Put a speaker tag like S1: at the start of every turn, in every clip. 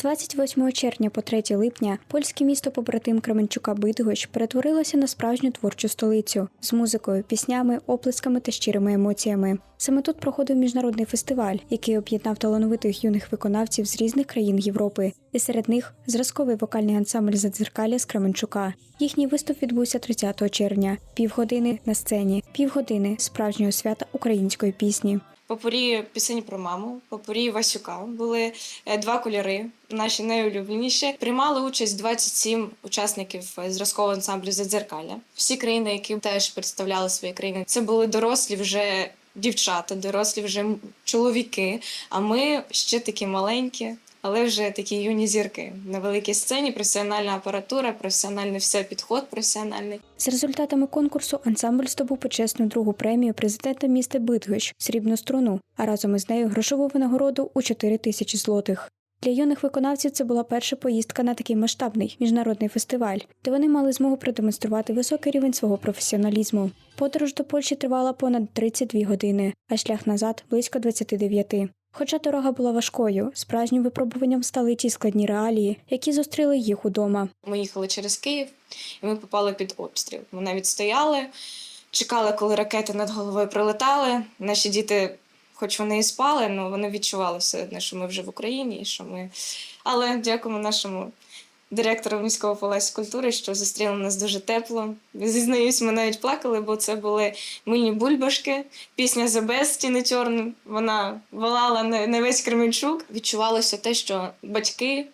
S1: 28 червня по 3 липня польське місто побратим Кременчука Бидгощ перетворилося на справжню творчу столицю з музикою, піснями, оплесками та щирими емоціями. Саме тут проходив міжнародний фестиваль, який об'єднав талановитих юних виконавців з різних країн Європи, і серед них зразковий вокальний ансамбль Задзеркалля з Кременчука. Їхній виступ відбувся 30 червня. Півгодини на сцені, півгодини справжнього свята української пісні.
S2: Попорі пісень про маму, попорі Васюка. Були е, два кольори, наші найулюбленіші. Приймали участь 27 учасників е, зразкового ансамблю Задзеркалля. Всі країни, які теж представляли свої країни, це були дорослі вже дівчата, дорослі вже чоловіки. А ми ще такі маленькі. Але вже такі юні зірки на великій сцені, професіональна апаратура, професіональний все підход, професіональний.
S1: За результатами конкурсу ансамбль здобув почесну другу премію президента міста Бидгощ срібну струну, а разом із нею грошову винагороду у 4 тисячі злотих. Для юних виконавців це була перша поїздка на такий масштабний міжнародний фестиваль, де вони мали змогу продемонструвати високий рівень свого професіоналізму. Подорож до Польщі тривала понад 32 години, а шлях назад близько 29. Хоча дорога була важкою, справжнім випробуванням стали ті складні реалії, які зустріли їх удома.
S2: Ми їхали через Київ, і ми попали під обстріл. Ми навіть стояли, чекали, коли ракети над головою прилетали. Наші діти, хоч вони і спали, але вони відчували все одно, що ми вже в Україні, і що ми. Але дякуємо нашому директору міського палацу культури, що зустріли нас дуже тепло. Зізнаюсь, ми навіть плакали, бо це були мильні бульбашки. Пісня «The Best» Тіни Терн, Вона волала на весь Кременчук. Відчувалося те, що батьки,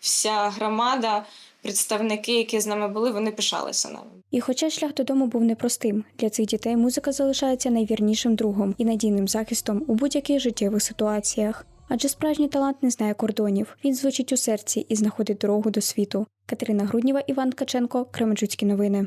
S2: вся громада, представники, які з нами були, вони пишалися нами.
S1: І хоча шлях додому був непростим, для цих дітей музика залишається найвірнішим другом і надійним захистом у будь-яких життєвих ситуаціях. Адже справжній талант не знає кордонів. Він звучить у серці і знаходить дорогу до світу. Катерина Грудніва, Іван Ткаченко, Кременчуцькі новини.